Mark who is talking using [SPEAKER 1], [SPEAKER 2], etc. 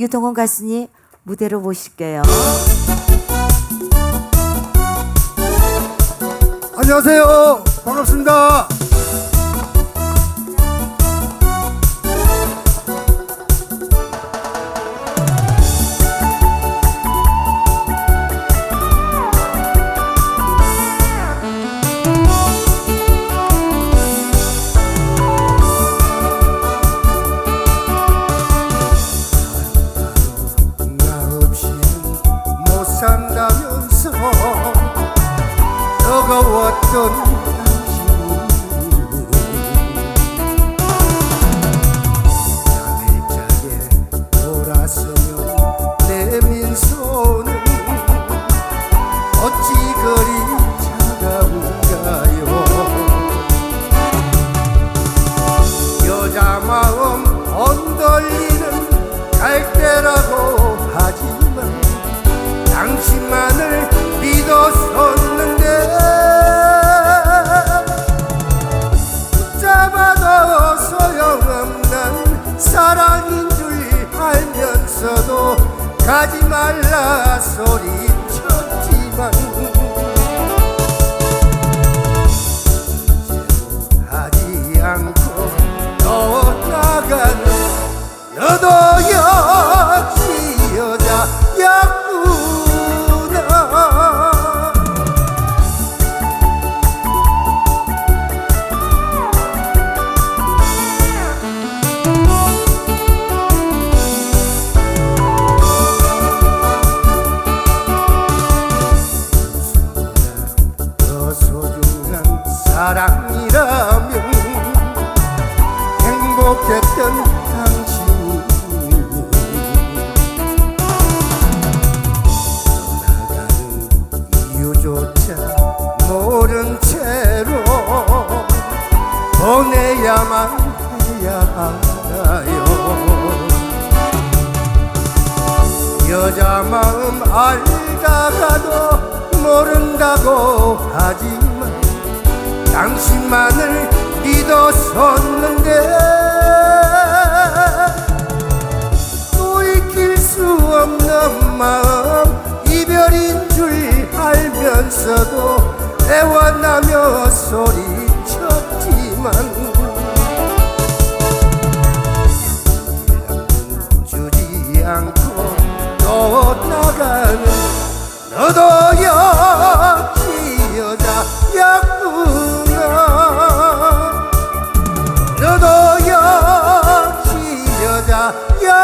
[SPEAKER 1] 유동원 가수님 무대로 모실게요.
[SPEAKER 2] 안녕하세요. 반갑습니다. Good. 말라 소리쳤지만 사랑이라면 행복했던 당신이. 떠나가는 이유조차 모른 채로 보내야만 해야 하나요? 여자 마음 알다가도 모른다고 하지만 당신만을 믿었었는데 또 잊힐 수 없는 마음 이별인 줄 알면서도 애원하며 소리쳤지만 주지 않고 떠나가는 너도 ya